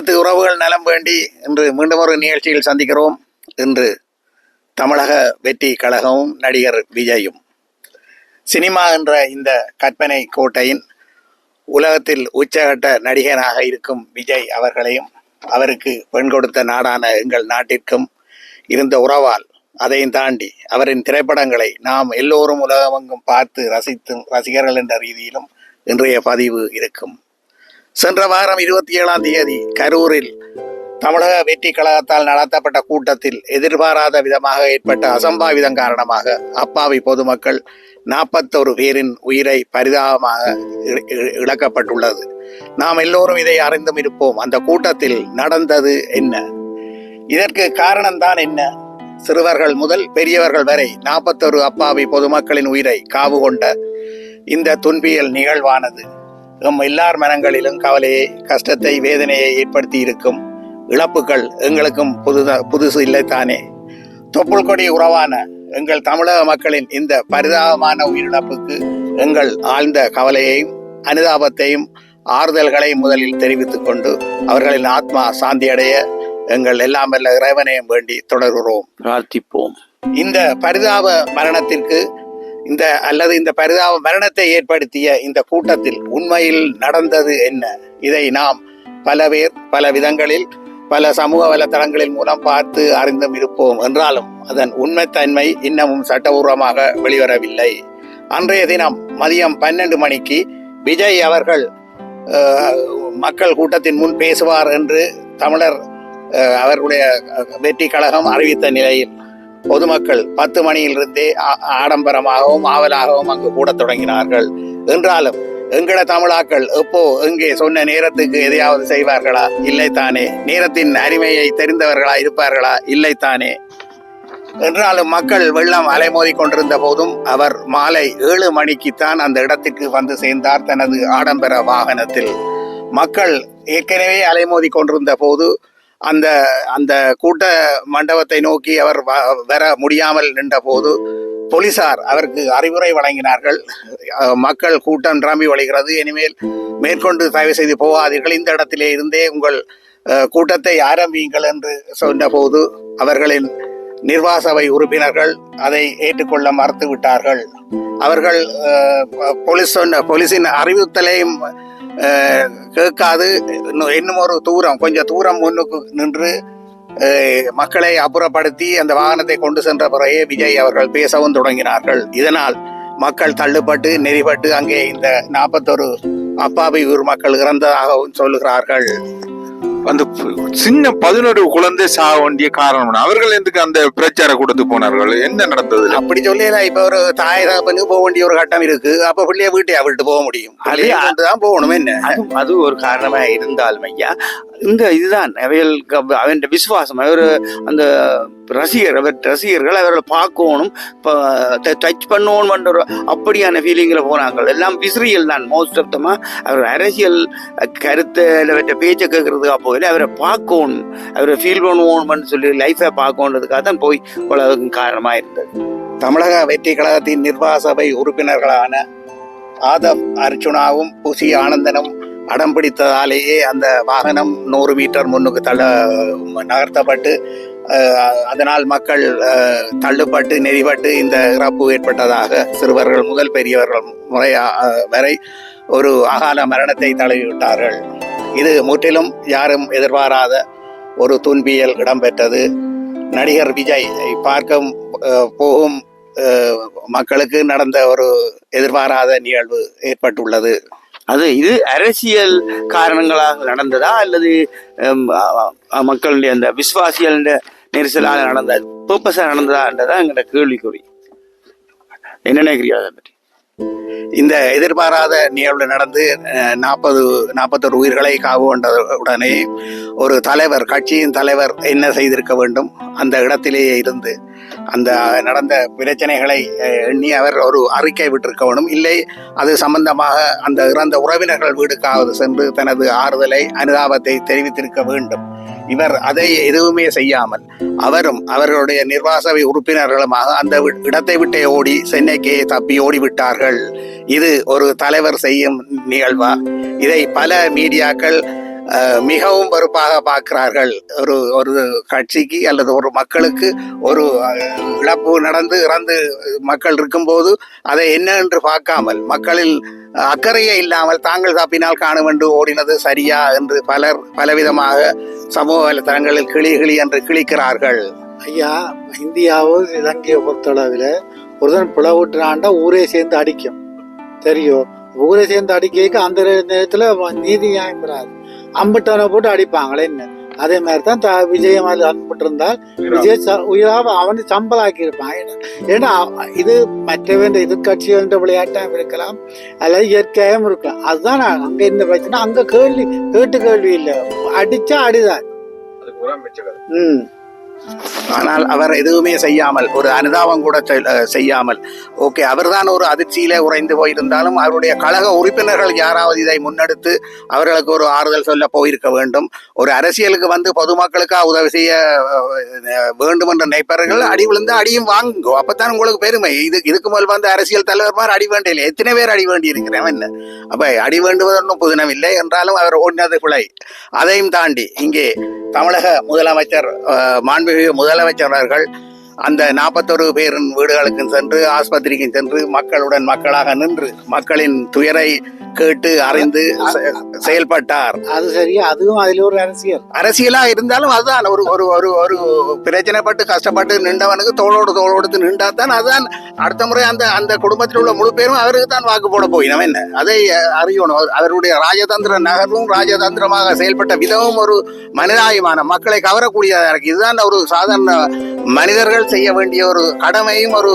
உலகத்து உறவுகள் நலம் வேண்டி இன்று மீண்டும் ஒரு நிகழ்ச்சியில் சந்திக்கிறோம். இன்று தமிழக வெற்றி கழகமும் நடிகர் விஜயும் சினிமா என்ற இந்த கற்பனை கோட்டையின் உலகத்தில் உச்சகட்ட நடிகராக இருக்கும் விஜய் அவர்களையும் அவருக்கு பெண் கொடுத்த நாடான எங்கள் நாட்டிற்கும் இருந்த உறவால் அதையும் தாண்டி அவரின் திரைப்படங்களை நாம் எல்லோரும் உலகமெங்கும் பார்த்து ரசித்தும் ரசிகர்கள் என்ற ரீதியிலும் இன்றைய பதிவு இருக்கும். சென்ற வாரம் இருபத்தி ஏழாம் தேதி கரூரில் தமிழக வெற்றி கழகத்தால் நடத்தப்பட்ட கூட்டத்தில் எதிர்பாராத விதமாக ஏற்பட்ட அசம்பாவிதம் காரணமாக அப்பாவி பொதுமக்கள் நாற்பத்தொரு பேரின் உயிரை பரிதாபமாக இழக்கப்பட்டுள்ளது. நாம் எல்லோரும் இதை அறிந்தும் இருப்போம். அந்த கூட்டத்தில் நடந்தது என்ன? இதற்கு காரணம்தான் என்ன? சிறுவர்கள் முதல் பெரியவர்கள் வரை நாற்பத்தொரு அப்பாவி பொதுமக்களின் உயிரை காவு கொண்ட இந்த துன்பியல் நிகழ்வானது. எம் எல்லார் மனங்களிலும் கவலையை கஷ்டத்தை வேதனையை ஏற்படுத்தி இருக்கும் இழப்புகள் எங்களுக்கும் புதுத புதுசு இல்லைத்தானே தொப்புள் கொடி உறவான எங்கள் தமிழக மக்களின் இந்த பரிதாபமான உயிரிழப்புக்கு எங்கள் ஆழ்ந்த கவலையையும் அனுதாபத்தையும் ஆறுதல்களையும் முதலில் தெரிவித்துக் கொண்டு அவர்களின் ஆத்மா சாந்தியடைய எங்கள் எல்லாம் வல்ல இறைவனையும் வேண்டி தொடர்கிறோம். பிரார்த்திப்போம். இந்த பரிதாப மரணத்திற்கு இந்த அல்லது இந்த பரிதாப மரணத்தை ஏற்படுத்திய இந்த கூட்டத்தில் உண்மையில் நடந்தது என்ன? இதை நாம் பல பேர் பல விதங்களில் பல சமூக வலைத்தளங்களின் மூலம் பார்த்து அறிந்தும் இருப்போம். என்றாலும் அதன் உண்மைத்தன்மை இன்னமும் சட்டபூர்வமாக வெளிவரவில்லை. அன்றைய தினம் மதியம் பன்னெண்டு மணிக்கு விஜய் அவர்கள் மக்கள் கூட்டத்தின் முன் பேசுவார் என்று தமிழர் அவர்களுடைய வெற்றி கழகம் அறிவித்த நிலையில் பொதுமக்கள் பத்து மணியிலிருந்தே ஆ- ஆடம்பரமாகவும் ஆவலாகவும் அங்கு கூடத் தொடங்கினார்கள். என்றாலும் எங்கட தமிழாக்கள் எப்போ எங்கே சொன்ன நேரத்துக்கு எதையாவது செய்வார்களா? இல்லைத்தானே நேரத்தின் அருமையை தெரிந்தவர்களா இருப்பார்களா? இல்லைத்தானே என்றாலும் மக்கள் வெள்ளம் அலைமோதி கொண்டிருந்த போதும் அவர் மாலை ஏழு மணிக்குத்தான் அந்த இடத்திற்கு வந்து சேர்ந்தார் தனது ஆடம்பர வாகனத்தில். மக்கள் ஏற்கனவே அலைமோதி கொண்டிருந்த போது அந்த அந்த கூட்ட மண்டபத்தை நோக்கி அவர் வ- வர முடியாமல் நின்ற போது போலீசார் அவருக்கு அறிவுரை வழங்கினார்கள். மக்கள் கூட்டம் நிரம்பி வழிகிறது. இனிமேல் மேற்கொண்டு தயவு செய்து போகாதீர்கள். இந்த இடத்திலே இருந்தே உங்கள் கூட்டத்தை ஆரம்பியுங்கள் என்று சொன்னபோது அவர்களின் நிர்வாசபை உறுப்பினர்கள் அதை ஏற்றுக்கொள்ள மறுத்து விட்டார்கள் அவர்கள் போலீஸ் சொன்ன போலீஸின் அறிவுறுத்தலையும் Eh, கேட்காது. இன்னும் இன்னும் ஒரு தூரம் கொஞ்சம் தூரம் முன்னுக்கு நின்று eh, மக்களை அப்புறப்படுத்தி அந்த வாகனத்தை கொண்டு சென்ற பிறகே விஜய் அவர்கள் பேசவும் தொடங்கினார்கள். இதனால் மக்கள் தள்ளுப்பட்டு நெறிப்பட்டு அங்கே இந்த நாற்பத்தொரு அப்பாவி ஊர் மக்கள் இறந்ததாகவும் சொல்லுகிறார்கள் அந்த சின்ன பதினொரு குழந்தை சாக வேண்டிய காரணம்? அவர்கள் எதுக்கு அந்த பிரச்சார கூடத்து போனார்கள்? என்ன நடந்தது? அப்படி சொல்லல இப்ப ஒரு தாய் தகப்பனுக்கு போக வேண்டிய ஒரு கட்டம் இருக்கு. அப்ப பிள்ளைய வீட்டையா விட்டு போக முடியும். அது- பிள்ளைய கொண்டு தான் போகணும் என்ன? அது ஒரு காரணமா இருந்தாலும் ஐயா இந்த இதுதான். அவைகளுக்கு அவன் விசுவாசம். அவர் அந்த ரசிகர் அவர் ரசிகர்கள் அவர்களை பார்க்கணும் டச் பண்ணணும் ஒரு அப்படியான ஃபீலிங்கில் போனாங்க. எல்லாம் விசிறியல் தான். மோஸ்ட் ஆஃப் தமா அவர் அரசியல் கருத்தை அவற்றை பேச்சை கேட்கறதுக்காக போகல. அவரை பார்க்கணும். அவரை ஃபீல் பண்ணுவோம்னு சொல்லி லைஃபை பார்க்கணுன்றதுக்காக தான் போய் உலகம் காரணமாக இருந்தது. தமிழக வெற்றி கழகத்தின் நிர்வாக சபை உறுப்பினர்களான ஆதம் அர்ச்சுனாவும் புசி ஆனந்தனும் அடம் பிடித்ததாலேயே அந்த வாகனம் நூறு மீட்டர் முன்னுக்கு தள்ள நகர்த்தப்பட்டு அதனால் மக்கள் தள்ளுபட்டு தள்ளுப்பட்டு நெறிப்பட்டு இந்த இறப்பு ஏற்பட்டதாக சிறுவர்கள் முதல் பெரியவர்கள் முறை வரை ஒரு அகால மரணத்தை தழுவிவிட்டார்கள். இது முற்றிலும் யாரும் எதிர்பாராத ஒரு துன்பியல் இடம்பெற்றது. நடிகர் விஜய் பார்க்க போகும் மக்களுக்கு நடந்த ஒரு எதிர்பாராத நிகழ்வு ஏற்பட்டுள்ளது. அது இது அரசியல் காரணங்களாக நடந்ததா அல்லது மக்களுடைய அந்த விசுவாசிகள் நெரிசலால் நடந்தது. பர்பஸாக நடந்ததான்றதா எங்களோட கேள்விக்குறி. என்ன நினைக்கிறீங்க அதை பற்றி. இந்த எதிர்பாராத நிகழ்வு நடந்து நாற்பது நாற்பத்தொரு உயிர்களை காவு கொண்ட உடனே ஒரு தலைவர் கட்சியின் தலைவர் என்ன செய்திருக்க வேண்டும்? அந்த இடத்திலேயே இருந்து அந்த நடந்த பிரச்சனைகளை எண்ணி அவர் ஒரு அறிக்கை விட்டிருக்க வேண்டும் இல்லை. அது சம்பந்தமாக அந்த இறந்த உறவினர்கள் வீடுக்காவது சென்று தனது ஆறுதலை அனுதாபத்தை தெரிவித்திருக்க வேண்டும். இவர் அதை எதுவுமே செய்யாமல் அவரும் அவர்களுடைய நிர்வாசவை உறுப்பினர்களுமாக அந்த இடத்தை விட்டே ஓடி சென்னைக்கே தப்பி ஓடிவிட்டார்கள். இது ஒரு தலைவர் செய்யும் நிகழ்வா? இதை பல மீடியாக்கள் மிகவும் பொறுப்பாக பார்க்கிறார்கள். ஒரு ஒரு கட்சிக்கு அல்லது ஒரு மக்களுக்கு ஒரு இழப்பு நடந்து இறந்து மக்கள் இருக்கும்போது அதை என்ன என்று பார்க்காமல் மக்களில் அக்கறையே இல்லாமல் தாங்கள் தப்பினால் காணும் என்று ஓடினது சரியா என்று பலர் பலவிதமாக சமூக வலைத்தளங்களில் கிளி கிளி என்று கிழிக்கிறார்கள். ஐயா இந்தியாவோ இலங்கையை பொறுத்தளவில் ஒருதன் பிளவுட்டுறாண்டா ஊரே சேர்ந்து அடிக்கும். தெரியும். ஊரே சேர்ந்து அடிக்க அந்த நேரத்தில் நீதி நியாயம் பெறாது. அம்பிட்டவனை போட்டு அடிப்பாங்களே என்ன? அதே மாதிரி தான் த- விஜய் மாதிரி அனுப்பிட்டு இருந்தால் விஜய் உயிராக அவனை சம்பளாக்கி இருப்பான் ஏன்னா- இது மற்றவன் எதிர்கட்சிகள் விளையாட்டாக இருக்கலாம். அல்லது இயற்கையாகவும் இருக்கலாம். அதுதான் அங்க என்ன பிரச்சனை அங்க கேள்வி கேட்டு கேள்வி இல்லை. அடிச்சா அடிதான். ம். ஆனால் அவர் எதுவுமே செய்யாமல் ஒரு அனுதாபம் கூட செய்யாமல். ஓகே அவர்தான் ஒரு அதிர்ச்சியிலே உறைந்து போயிருந்தாலும் அவருடைய கழக உறுப்பினர்கள் யாராவது இதை முன்னெடுத்து அவர்களுக்கு ஒரு ஆறுதல் சொல்ல போயிருக்க வேண்டும். ஒரு அரசியலுக்கு வந்து பொதுமக்களுக்காக உதவி செய்ய வேண்டும் என்ற நினைப்பவர்கள் அடி விழுந்து அடியும் வாங்கும். அப்பத்தான் உங்களுக்கு பெருமை. இது இதுக்கு முதல் வந்து அரசியல் தலைவர்மார் அடி வேண்டியில்லை எத்தனை பேர் அடி வேண்டி இருக்கிறவன் என்ன? அப்ப அடி வேண்டுவதொன்றும் புதினமில்லை என்றாலும் அவர் ஓடினது குலை அதையும் தாண்டி இங்கே தமிழக முதலமைச்சர் மாண்பு மாண்புமிகு முதலமைச்சர் அவர்கள் அந்த நாற்பத்தொரு பேரின் வீடுகளுக்கும் சென்று ஆஸ்பத்திரிக்கும் சென்று மக்களுடன் மக்களாக நின்று மக்களின் துயரை கேட்டு அறிந்து செயல்பட்டார். அது சரியா அதுவும் அதுல ஒரு அரசியல். அரசியலா இருந்தாலும் அதுதான். ஒரு ஒரு ஒரு ஒரு பிரச்சனைப்பட்டு கஷ்டப்பட்டு நின்றவனுக்கு தோளோடு தோளோடு நின்றாதான் அதுதான். அடுத்த முறை அந்த அந்த குடும்பத்தில் உள்ள முழு பேரும் அவருக்கு தான் வாக்கு போட போயினவன் என்ன? அதை அறியணும். அவர்- அவருடைய ராஜதந்திர நகர்வும் ராஜதந்திரமாக செயல்பட்ட விதமும் ஒரு மனிதாயமான மக்களை கவரக்கூடியதாக இருக்கு. இதுதான் ஒரு சாதாரண மனிதர்கள் செய்ய வேண்டிய ஒரு கடமையும் ஒரு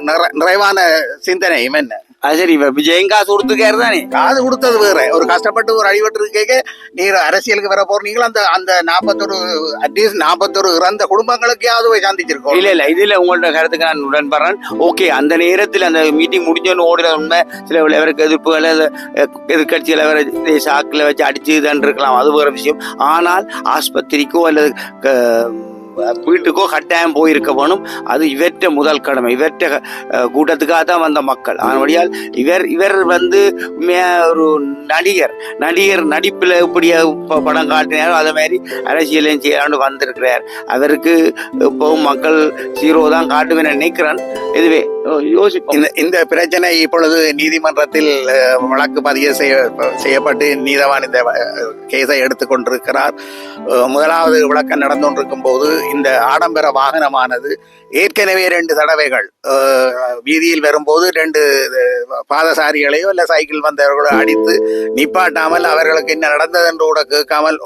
நிறை- நிறைவான சிந்தனையும் என்ன? அது சரி இப்ப விஜயம் காசு கொடுத்துக்காரு தானே? காது கொடுத்தது வேற. ஒரு கஷ்டப்பட்டு ஒரு அடிபட்டு இருக்கேக்க நீர் அரசியலுக்கு வர போறீங்களா அந்த அந்த நாற்பத்தொரு அட்லீஸ்ட் நாற்பத்தொரு இறந்த குடும்பங்களுக்கையாவது போய் சந்திச்சிருக்கோம். இல்ல இல்ல இதுல உங்களோட கருத்துக்கு நான் உடன்படுறேன். ஓகே அந்த நேரத்தில் அந்த மீட்டிங் முடிஞ்சோன்னு ஓடுற உண்மை சில விளைவருக்கு எதிர்ப்புகளை எதிர்கட்சியில் வேற சாக்கில் வச்சு அடிச்சு தான் இருக்கலாம் அது வேற விஷயம். ஆனால் ஆஸ்பத்திரிக்கோ அல்லது வீட்டுக்கோ கட்டாயம் போயிருக்க வேணும். அது இவற்ற முதல் கடமை. இவற்ற கூட்டத்துக்காக தான் வந்த மக்கள். ஆனபடியால் இவர் இவர் வந்து ஒரு நடிகர். நடிகர் நடிப்பில் இப்படி படம் காட்டினாரோ அதே மாதிரி அரசியலையும் செய்யலான்னு வந்திருக்கிறார். அவருக்கு இப்போவும் மக்கள் ஜீரோ தான் காட்டுவேன் நினைக்கிறேன். இதுவே யோசிப்போம். இந்த இந்த பிரச்சனை இப்பொழுது நீதிமன்றத்தில் வழக்கு பதிவு செய்ய செய்யப்பட்டு நீதவான் இந்த கேஸை எடுத்துக்கொண்டிருக்கிறார். முதலாவது விளக்கம் நடந்து கொண்டிருக்கும் போது இந்த ஆடம்பர வாகனமானது ஏற்கனவே ரெண்டு தடவைகள் வீதியில் வரும்போது ரெண்டு பாதசாரிகளையோ இல்ல சைக்கிள் வந்தவர்களோ அடித்து நிப்பாட்டாமல் அவர்களுக்கு என்ன நடந்தது என்று கூட கேட்காமல்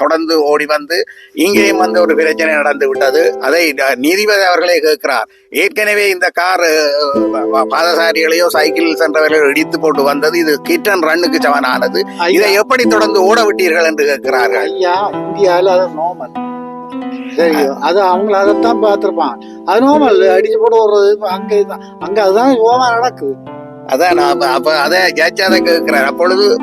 தொடர்ந்து ஓடி வந்து இங்கேயும் வந்து ஒரு பிரச்சனை நடந்து விட்டது. அதை நீதிபதி அவர்களே கேட்கிறார். ஏற்கனவே இந்த கார் பாதசாரிகளையோ சைக்கிள் சென்றவர்களையோ இடித்து போட்டு வந்தது. இது கிட் அண்ட் ரன்னுக்கு சமனானது. இதை எப்படி தொடர்ந்து ஓட விட்டீர்கள் என்று கேட்கிறார்கள்? ஐயா இந்தியாவில் அது நோமல் தெரியும். அது அவங்கள அதைத்தான் பார்த்துருப்பான் அது நோமல் அடிச்சு போட்டு வர்றது அங்க இதுதான். அங்க அதுதான் ஓமா நடக்குது அதான் நான் அப்ப அதை ஜட்ஜ் அதை கேட்கிறார் அப்பொழுது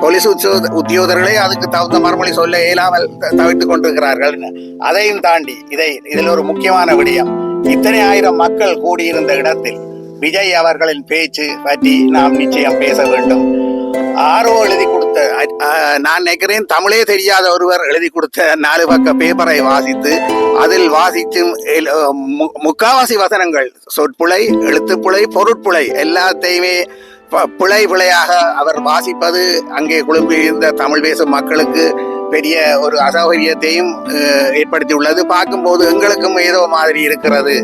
போலீஸ் உத்தியோ- உத்தியோகர்களே அதுக்கு தகுந்த மறுமொழி சொல்ல இயலாமல் தவித்து கொண்டிருக்கிறார்கள். அதையும் தாண்டி இதை இதில் ஒரு முக்கியமான விடயம். இத்தனை ஆயிரம் மக்கள் கூடியிருந்த இடத்தில் விஜய் அவர்களின் பேச்சு பற்றி நாம் நிச்சயம் பேச வேண்டும். ஆர்வம் எழுதி கொடுத்த நான் நினைக்கிறேன் தமிழே தெரியாத ஒருவர் எழுதி கொடுத்த நாலு பக்க பேப்பரை வாசித்து அதில் வாசிக்கும் எல்- மு- முக்காவாசி வசனங்கள் சொற்புழை எழுத்துப்புழை பொருட்புழை எல்லாத்தையுமே பிழை பிழையாக அவர் வாசிப்பது அங்கே குழும்பியிருந்த தமிழ் பேசும் மக்களுக்கு பெரிய ஒரு அசௌகரியத்தையும் அஹ், ஏற்படுத்தியுள்ளது. பார்க்கும்போது எங்களுக்கும் ஏதோ மாதிரி இருக்கிறது.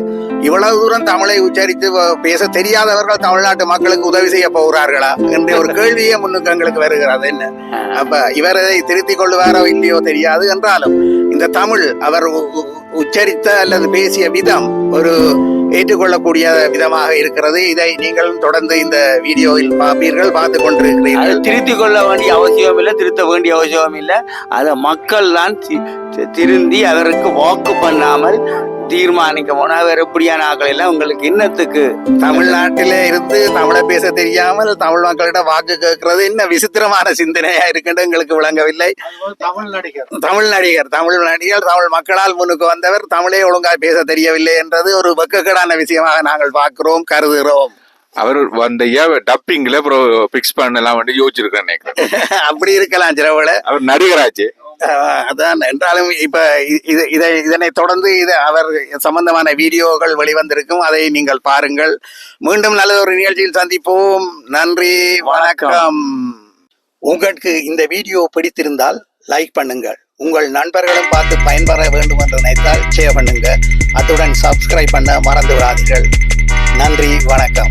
இவ்வளவு தூரம் தமிழை உச்சரித்து பேச தெரியாதவர்கள் தமிழ்நாட்டு மக்களுக்கு உதவி செய்ய போகிறார்களா? என்ற ஒரு கேள்வியே முன்னுக்கு எங்களுக்கு வருகிறது. என்ன? அப்ப இவர் இதை திருத்திக் கொள்வாரோ இல்லையோ தெரியாது என்றாலும் இந்த தமிழ் அவர் உ- உ- உச்சரித்த அல்லது பேசிய விதம் ஒரு ஏற்றுக்கொள்ளக்கூடிய விதமாக இருக்கிறது. இதை நீங்கள் தொடர்ந்து இந்த வீடியோவில் பார்ப்பீர்கள் பார்த்து அதை கொண்டிருக்கிறீர்கள் திருத்திக் கொள்ள வேண்டிய அவசியம் இல்லை திருத்த வேண்டிய அவசியம் இல்லை. அதை மக்கள் தான் தி- திருந்தி அவருக்கு வாக்கு பண்ணாமல் தீர்மானிக்க போனா அவர் எப்படியான ஆக்கள் எல்லாம் உங்களுக்கு இன்னத்துக்கு தமிழ்நாட்டிலே இருந்து தமிழை பேச தெரியாமல் தமிழ் மக்களிட வாக்கு கேட்கிறது என்ன விசித்திரமான சிந்தனையா இருக்கின்ற எங்களுக்கு விளங்கவில்லை. தமிழ் நடிகர். தமிழ் நடிகர். தமிழ் நடிகர் தமிழ் மக்களால் முன்னுக்கு வந்தவர் தமிழே ஒழுங்காய் பேச தெரியவில்லை என்றது ஒரு வெக்கக்கேடான விஷயமாக நாங்கள் பார்க்கிறோம் கருதுகிறோம். அவர் வந்த டப்பிங்ல பிக்ஸ் பண்ணலாம் வந்து யோசிச்சிருக்கேன் அப்படி இருக்கலாம் சிலவுல அவர் நடிகராச்சு. அதான். என்றாலும் இப்ப இது- இதை இதனை தொடர்ந்து இது அவர் சம்பந்தமான வீடியோகள் வெளிவந்திருக்கும். அதை நீங்கள் பாருங்கள். மீண்டும் நல்ல ஒரு நிகழ்ச்சியில் சந்திப்போம். நன்றி. வணக்கம். உங்களுக்கு இந்த வீடியோ பிடித்திருந்தால் லைக் பண்ணுங்கள். உங்கள் நண்பர்களும் பார்த்து பயன்பெற வேண்டும் என்று நினைத்தால் ஷேர் பண்ணுங்க. அத்துடன் சப்ஸ்கிரைப் பண்ண மறந்து விடாதீர்கள் நன்றி. வணக்கம்.